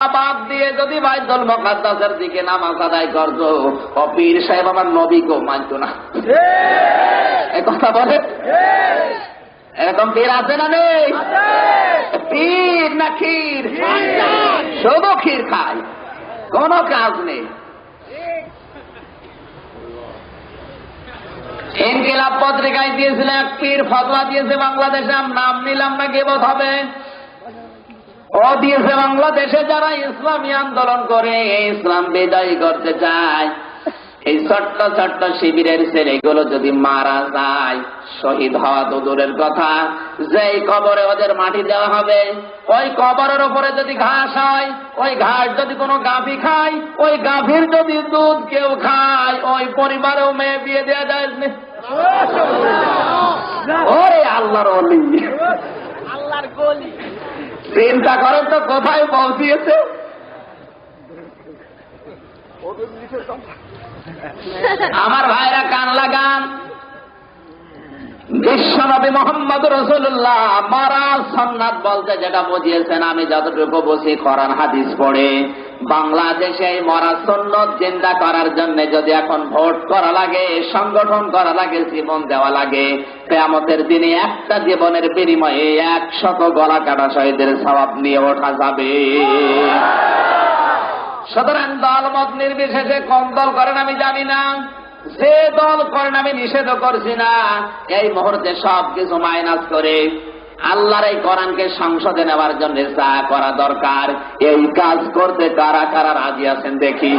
বাদ দিয়ে যদি বাইদুল মকাদ্দাসের দিকে নামাজ আদায় করতো ও পীর সাহেব আমার নবী নবীকেও মানত না। এ কথা বলে? এরকম পীর আছে না নেই? পীর না ক্ষীর? শুধু ক্ষীর খায়। কোন কাজ নেই। ইনকিলাব পত্রিকায় দিয়েছিল এক পীর ফতোয়া দিয়েছে বাংলাদেশে আমি নাম নিলাম না গেবত হবে। ও দিয়েছে বাংলাদেশে যারা ইসলামী আন্দোলন করে ইসলাম বিদায়ী করতে চায়। এই ছোট্ট ছোট্ট শিবিরের ছেলেগুলো যদি মারা যায় শহীদ হওয়া তো দূরের কথা। যেই কবরে ওদের মাটি দেওয়া হবে ওই কবরের উপরে যদি ঘাস হয় ওই ঘাস যদি কোনো গাভী খায় ওই গাভীর যদি দুধ কেউ খায় ওই পরিবারেও মেয়ে বিয়ে দেওয়া যায়। ওরে আল্লাহর অলি আল্লাহর গলি। চিন্তা করেন তো, কোথায় পৌঁছিয়েছে আমার ভাইরা কান লাগান। বিশ্বনবী মোহাম্মদ রসুল্লাহ মারা সন্ন্যাত বলতে যেটা বুঝিয়েছেন, আমি যতটুকু বসি করান হাদিস পড়ে। বাংলাদেশে মরা সন্ন্যত চিন্তা করার জন্য যদি এখন ভোট করা লাগে, সংগঠন করা লাগে, জীবন দেওয়া লাগে, কেয়ামতের দিনে একটা জীবনের বিনিময়ে একশত গলা কাটা শহীদের স্বভাব নিয়ে ওঠা যাবে। সুতরাং দল মত নির্বিশেষে কোন দল করেন আমি জানি না। যে দল করেন আমি নিষেধ করছি না। এই মুহূর্তে সব কিছু মাইনাস করে আল্লাহর এই কোরআনকে সংসদে নেওয়ার জন্য যা করা দরকার, এই কাজ করতে কারা কারা রাজি আছেন দেখি।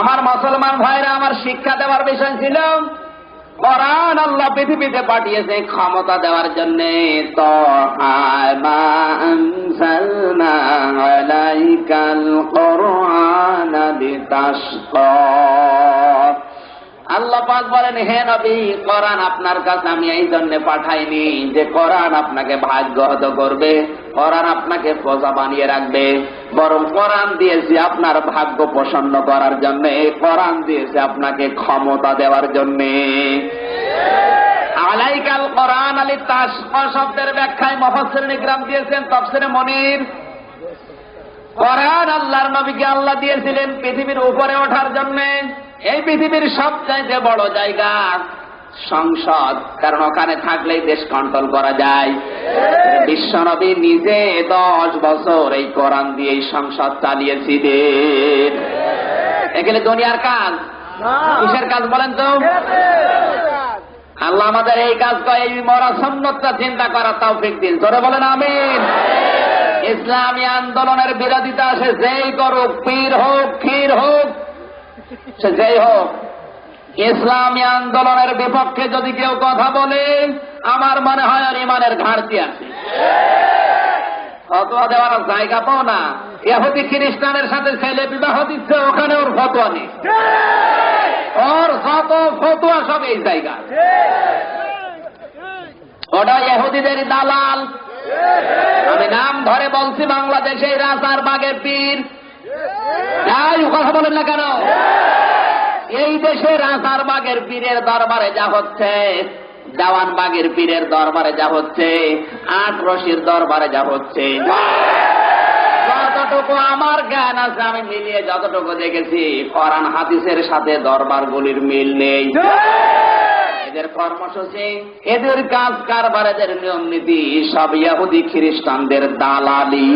আমার মুসলমান ভাইরা, আমার শিক্ষা দেওয়ার বিষয় ছিল, কোরআন আল্লাহ পৃথিবীতে পাঠিয়েছে ক্ষমতা দেওয়ার জন্য, তো আল্লাহ পাক বলেন, হে নবী, কোরআন আপনার কাছে আমি এই জন্য পাঠাইনি যে কোরআন আপনাকে ভাগ্যহত করবে, কোরআন আপনাকে প্রজা বানিয়ে রাখবে। বরং কোরআন দিয়েছে আপনার ভাগ্য প্রসন্ন করার জন্য, কোরআন দিয়েছে আপনাকে ক্ষমতা দেওয়ার জন্য। আলাইকাল কোরআন আলী তাস শব্দের ব্যাখ্যায় মফসির নিগ্রাম দিয়েছেন তফসিরে মনির। কোরআন আল্লাহর নবীকে আল্লাহ দিয়েছিলেন পৃথিবীর উপরে ওঠার জন্য। এই পৃথিবীর সবচাইতে বড় জায়গা সংসদ কারণ ওখানে থাকলেই দেশ কন্ট্রোল করা যায়। বিশ্বনবী নিজে দশ বছর এই কোরআন দিয়ে এই সংসদ চালিয়েছিলেন। এখানে দুনিয়ার কাজ। কিসের কাজ বলেন তো? আল্লাহ আমাদের এই কাজ করে এই মরা সন্ন্যতটা চিন্তা করার তৌফিক দিন। জোরে বলেন আমিন। ইসলামী আন্দোলনের বিরোধিতা সে যেই করুক পীর হোক ক্ষীর হোক সে যেই হোক ইসলামী আন্দোলনের বিপক্ষে যদি কেউ কথা বলে আমার মনে হয় আর ইমানের ঘাটতি আছে। ফতোয়া দেওয়ার জায়গা পাও না। এহুদি খ্রিস্টানের সাথে ছেলে বিবাহ দিচ্ছে ওখানে ওর ফতোয়া নেই। ওর যত ফতোয়া সব এই জায়গা। ওটা এহুদিদের দালাল আমি নাম ধরে বলছি বাংলাদেশে রাজার বাগের পীর। তাই কথা বলেন না কেন? এই দেশে রাজার বাগের পীরের দরবারে যা হচ্ছে, দেওয়ান বাগের পীরের দরবারে যা হচ্ছে, আট রশির দরবারে যা হচ্ছে। যতটুকু আমার জ্ঞান আছে, আমি মিলিয়ে যতটুকু দেখেছি, কোরআন হাদিসের সাথে দরবার গুলির মিল নেই। এদের কর্মসূচি। এদের কাজ কারবার এদের নিয়ম নীতি সব ইয়াহুদি খ্রিস্টানদের দালালি।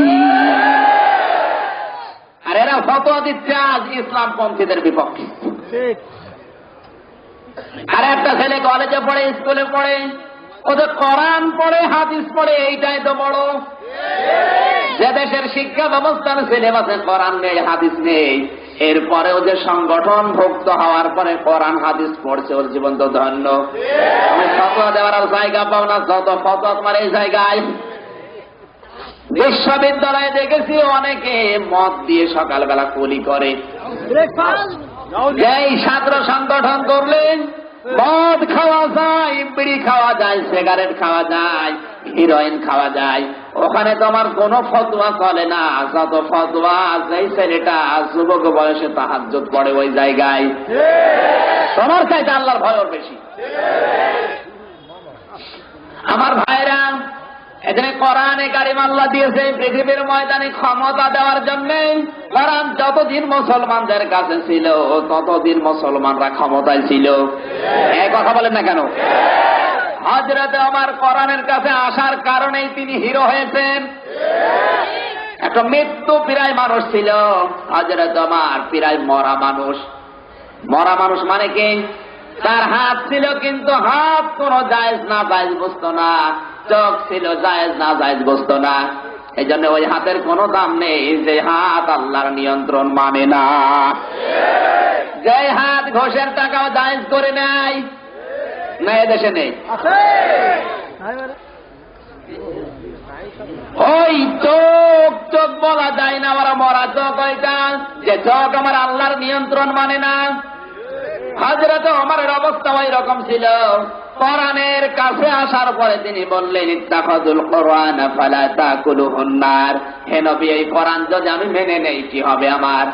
আর এরা ফতোয়া দিচ্ছে আজ ইসলাম পন্থীদের বিপক্ষে আর একটা ছেলে কলেজে পড়ে স্কুলে পড়ে ওদের কোরআন পড়ে হাদিস পড়ে এইটাই তো বড়। যে দেশের শিক্ষা ব্যবস্থার সিলেবাসে কোরআন নেই হাদিস নেই এরপরে যে সংগঠন ভুক্ত হওয়ার পরে কোরআন, হাদিস পড়ছে, ওর জীবন তো ধন্য। দেওয়ার জায়গা পাও না, যত ফতোয়া তোমার এই জায়গায়। বিশ্ববিদ্যালয়ে দেখেছি অনেকে মদ দিয়ে সকালবেলা কুলি করে। এই ছাত্র সংগঠন করলেন, মদ খাওয়া যায়, বিড়ি খাওয়া যায়, সিগারেট খাওয়া যায়, হিরোইন খাওয়া যায়। ওখানে তোমার কোনো ফতোয়া চলে না। যত ফতোয়া যেই ছেলেটা যুবক বয়সে তাহাজ্জুদ পড়ে ওই জায়গায়। তোমার চাইতে আল্লাহর ভয় ওর বেশি। আমার ভাইরা এখানে কোরআনে কারিম আল্লাহ দিয়েছে, পৃথিবীর ময়দানে ক্ষমতা দেওয়ার জন্য কোরআন যতদিন মুসলমানদের কাছে ছিল, ততদিন মুসলমানরা ক্ষমতায় ছিল। এই কথা বলেন না কেন? হজরতে আমার কোরআনের কাছে আসার কারণেই তিনি হিরো হয়েছেন। একটা মৃত্যু প্রায় মানুষ ছিল। হজরত আমার প্রায় মরা মানুষ। মরা মানুষ মানে কি? তার হাত ছিল কিন্তু হাত কোন জায়েজ না, জায়েজ বুঝতো না। চোখ ছিল জায়েজ না, জায়েজ বুঝতো না। এই জন্য ওই হাতের কোনো দাম নেই যে হাত আল্লাহর নিয়ন্ত্রণ মানে না। যে হাত ঘোষের টাকাও জায়েজ করে নেয় না এদেশে নেই। ওই চোখ চোখ বলা যায় না আমার মরা চোখ ওইটা যে চোখ আমার আল্লাহর নিয়ন্ত্রণ মানে না। অবস্থা ওই রকম ছিল। কোরআনের কাছে আসার পরে তিনি বললেন কোরআন ফালা তাকুলুহুন্নার হে নবী, এই কোরআন যদি আমি মেনে নেই, কি হবে আমার?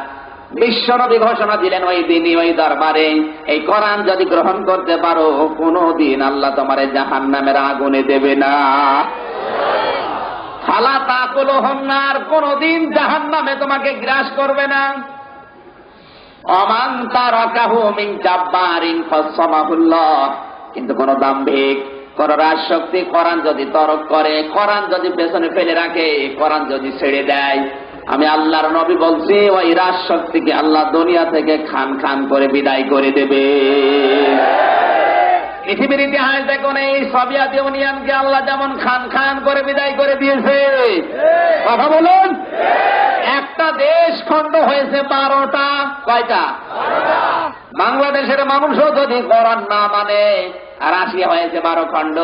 বিশ্ব নবী ঘোষণা দিলেন, ওই দিনই, ওই দরবারে, এই কোরআন যদি গ্রহণ করতে পারো কোনো দিন আল্লাহ তোমার জাহান নামের আগুনে দেবে না। ফালা তাকুলুহুন্নার কোনদিন জাহান নামে তোমাকে গ্রাস করবে না। অমান তারাকাহু মিন জাব্বারিন ফাসসামাহুল্লাহ কিন্তু কোন দাম্ভিক, কোন রাজশক্তি কোরআন যদি তরক করে, কোরআন যদি পেছনে ফেলে রাখে, কোরআন যদি ছেড়ে দেয়। আমি আল্লাহর নবী বলছি, ওই রাজশক্তিকে আল্লাহ দুনিয়া থেকে খান খান করে বিদায় করে দেবে। পৃথিবীর ইতিহাস দেখুন এই সোভিয়েত ইউনিয়নকে আল্লাহ যেমন খান খান করে বিদায় করে দিয়েছে। কথা বলুন? একটা দেশ খণ্ড হয়েছে বারোটা। কয়টা? বাংলাদেশের মানুষও যদি কোরআন না মানে রাশিয়া হয়েছে বারো খণ্ড।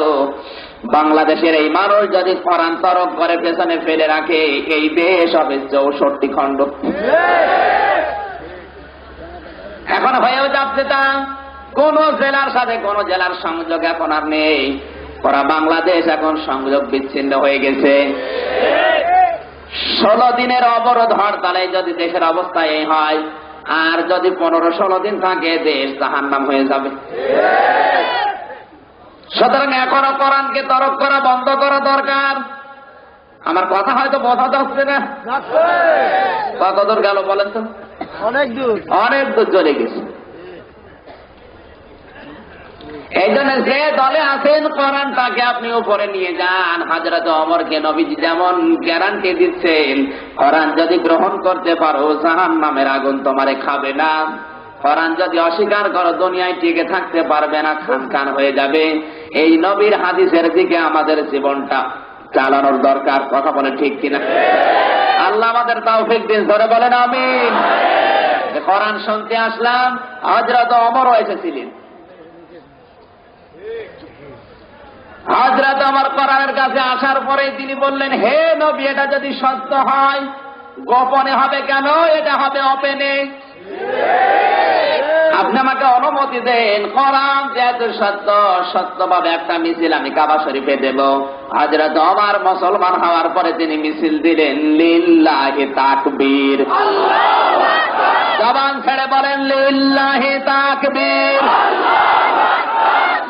বাংলাদেশের এই মানুষ যদি কোরআন তরক করে পেছনে ফেলে রাখে এই দেশ হবে চৌষট্টি খণ্ড। এখন হয়েও যাচ্ছে তা। কোন জেলার সাথে কোন জেলার সংযোগ এখন আর নেই। ওরা বাংলাদেশ এখন সংযোগ বিচ্ছিন্ন হয়ে গেছে। ষোলো দিনের অবরোধ হরতালে যদি দেশের অবস্থা এই হয় আর যদি পনেরো ষোলো দিন থাকে দেশ জাহান নাম হয়ে যাবে। সুতরাং এখনও কোরআনকে তরফ করা বন্ধ করা দরকার। আমার কথা হয়তো বোঝা যাচ্ছে না। কত দূর গেল বলেন তো? অনেক দূর। অনেক দূর চলে গেছে। এই জন্য যে দলে আছেন কোরআন তাকে আপনি উপরে নিয়ে যান। হাজরত অমরকে নবীজি যেমন গ্যারান্টি দিচ্ছেন, কোরআন যদি গ্রহণ করতে পারো জাহান নামের আগুন তোমারে খাবে না। কোরআন যদি অস্বীকার করো, দুনিয়ায় টিকে থাকতে পারবে না, খান খান হয়ে যাবে। এই নবীর হাদিসের দিকে আমাদের জীবনটা চালানোর দরকার, কথা বলে ঠিক কিনা? আল্লাহ আমাদের তাওফিক দিন, ধরে বলেন আমিন। কোরআন শুনতে আসলাম হজরত অমরও এসেছিলেন। হাজরাত আমার কোরআনের কাছে আসার পরে তিনি বললেন হে নবী এটা যদি সত্য হয় গোপনে হবে কেন? এটা হবে ওপেনে আপনি আমাকে অনুমতি দেন কোরআন যেহেতু সত্য সত্যভাবে একটা মিছিল আমি কাবা শরীফে দেব। হাজরত আমার মুসলমান হওয়ার পরে তিনি মিছিল দিলেন লিল্লাহি তাকবীর। জবান ছেড়ে বলেন লিল্লাহি তাকবীর।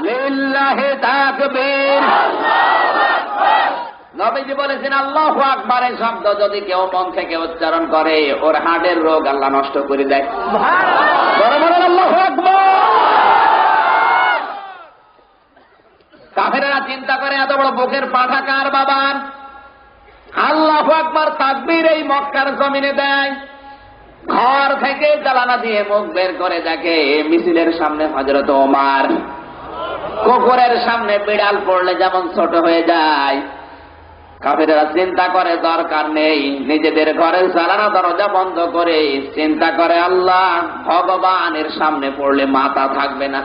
লিল্লাহি তাকবীর। নবীজি বলেছেন আল্লাহ আকবার এই শব্দ যদি কেউ মন থেকে উচ্চারণ করে ওর হার্টের রোগ আল্লাহ নষ্ট করে দেয়। আল্লাহ কাফেরা চিন্তা করে এত বড় বুকের পাঠা কার বাবার? আল্লাহ আকবার তাকবীর এই মক্কার জমিনে দেয়। ঘর থেকে জ্বালানা দিয়ে মুখ বের করে দেখে মিছিলের সামনে হজরত ওমার। কুকুরের সামনে বিড়াল পড়লে যেমন ছোট হয়ে যায়। কাফেরেরা চিন্তা করে, দরকার নেই। নিজেদের ঘরের চালানো দরজা বন্ধ করে চিন্তা করে, আল্লাহ ভগবানের সামনে পড়লে মাথা থাকবে না।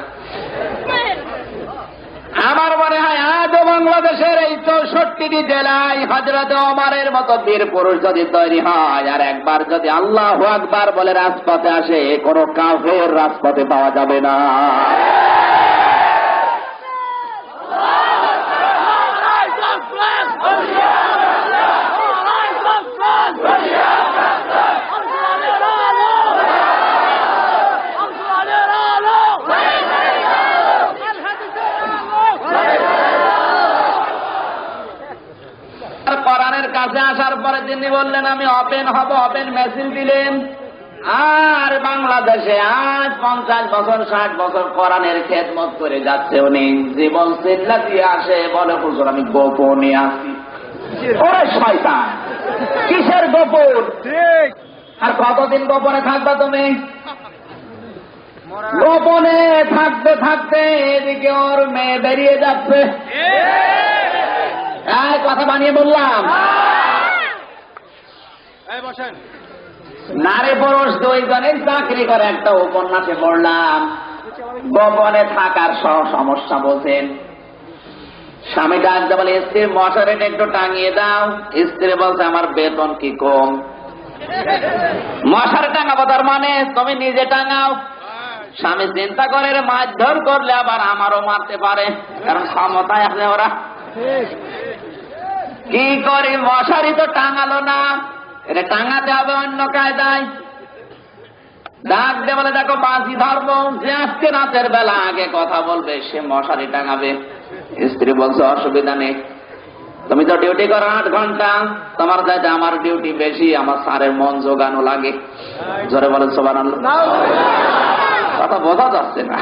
আমার মনে হয় আজ বাংলাদেশের এই চৌষট্টিটি জেলায় হজরত ওমারের মতো বীর পুরুষ যদি তৈরি হয়, আর একবার যদি আল্লাহ আকবার বলে রাজপথে আসে, কোনো কাফের রাজপথে পাওয়া যাবে না। তিনি বললেন আমি ওপেন হব ওপেন মেশিন দিলেন। আর বাংলাদেশে আজ পঞ্চাশ বছর ষাট বছর কোরআনের খেদমত করে যাচ্ছে উনি। জীবন চিল্লা দিয়ে আসে বলে হুজুর আমি গোপনে আসি ওরে শয়তান কিসের গোপন? আর কতদিন গোপনে থাকবা তুমি? গোপনে থাকতে থাকতে এদিকে ওর মেয়ে বেরিয়ে যাচ্ছে। কথা বানিয়ে বললাম। নারী পুরুষ দুইজনের চাকরি করে একটা উপন্যাসে পড়লাম। গোপনে থাকার সহ সমস্যা বলছেন। স্বামী ডাকতে বলে স্ত্রীর মশারিটা একটু টাঙিয়ে দাও। স্ত্রী বলছে আমার বেতন কি কম? মশারি টাঙাবো তার মানে তুমি নিজে টাঙাও। স্বামী চিন্তা করে মারধর করলে আবার আমারও মারতে পারে। কারণ ক্ষমতায় আছে ওরা। কি করি মশারি তো টাঙালো না। এটা টাঙাতে হবে অন্য কায়দায়। ডাক দে বলে দেখো বাঁশি ধরবো যে আজকে রাতের বেলা আগে কথা বলবে সে মশারি টাঙাবে। স্ত্রী বলছে অসুবিধা নেই। তুমি তো ডিউটি করো আট ঘণ্টা। তোমার চাইতে আমার ডিউটি বেশি আমার সারের মন জোগানো লাগে। জোরে বলে সোবান কথা বোঝা যাচ্ছে না।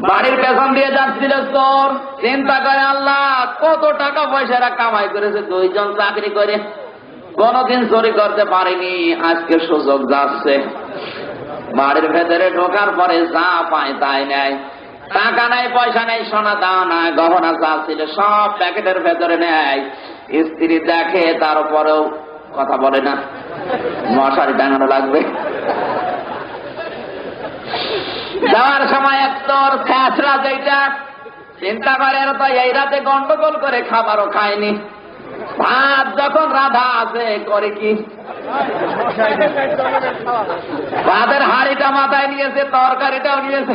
বাড়ির পেছন দিয়ে যাচ্ছিল তোর। চিন্তা করে আল্লাহ, কত টাকা পয়সারা কামাই করেছে দুইজন চাকরি করে। কোনদিন চুরি করতে পারিনি, আজকে সুযোগ যাচ্ছে। বাড়ির ভেতরে ঢোকার পরে যা পায় তাই নেয়। টাকা নাই, পয়সা নেই, সোনা দাও না গহনা যা ছিল সব প্যাকেটের ভেতরে নেয়। স্ত্রী দেখে, তারপরেও কথা বলে না। মশারি টাঙানো লাগবে। যাওয়ার সময় এক তোর ফ্যাসরা যেটা চিন্তা করে তো এই রাতে গন্ডগোল করে খাবারও খায়নি ভাত যখন রাধা আছে, করে কি? ভাতের হাড়িটা মাথায় নিয়েছে, তরকারিটাও নিয়েছে।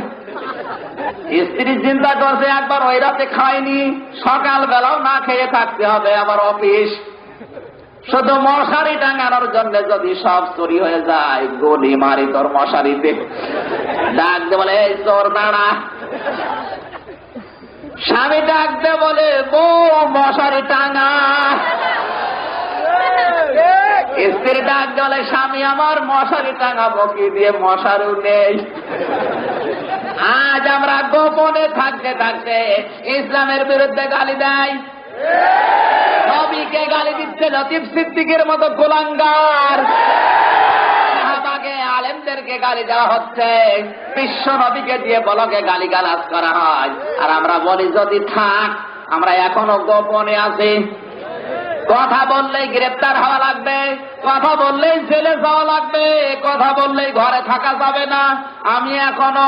স্ত্রী চিন্তা করছে, একবার ওই রাতে খায়নি সকাল বেলাও না খেয়ে থাকতে হবে আবার অফিস। শুধু মশারি টাঙানোর জন্য যদি সব চুরি হয়ে যায়, গলি মারি তোর মশারিতে। ডাক দে বলে, এই চোর দাঁড়া স্বামী ডাক দে বলে, বউ, মশারি টাঙা। স্ত্রী ডাক বলে, স্বামী, আমার মশারি টাঙাবো কি দিয়ে মশারু নেই। আজ আমরা গোপনে থাকতে থাকতে ইসলামের বিরুদ্ধে গালি দেয় নবীকে গালি দিচ্ছে লতিফ সিদ্দিকের মতো গোলাঙ্গার। আলেমদেরকে গালি দেওয়া হচ্ছে। বিশ্ব নবীকে দিয়ে বলকে গালি গালাজ করা হয়। আর আমরা বলি, যদি থাক, আমরা এখনও গোপনে আছি। কথা বললেই গ্রেপ্তার হওয়া লাগবে, কথা বললেই জেলে যাওয়া লাগবে, কথা বললেই ঘরে থাকা যাবে না। আমি এখনও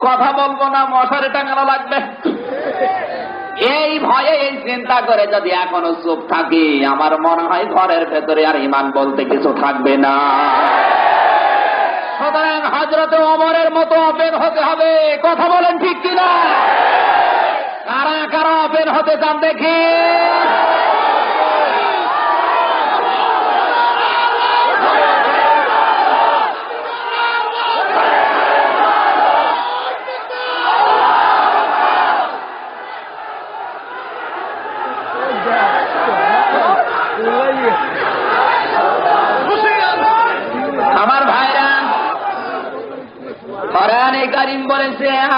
কথা বলব না, মশারি টাঙানো লাগবে। এই ভয়ে এই চিন্তা করে যদি এখনও চুপ থাকি, আমার মনে হয় ঘরের ভেতরে আর ইমান বলতে কিছু থাকবে না। সুতরাং হজরত অমরের মতো অপেন হতে হবে। কথা বলেন ঠিক কিনা? কারা কারা অপেন হতে চান দেখি। আমার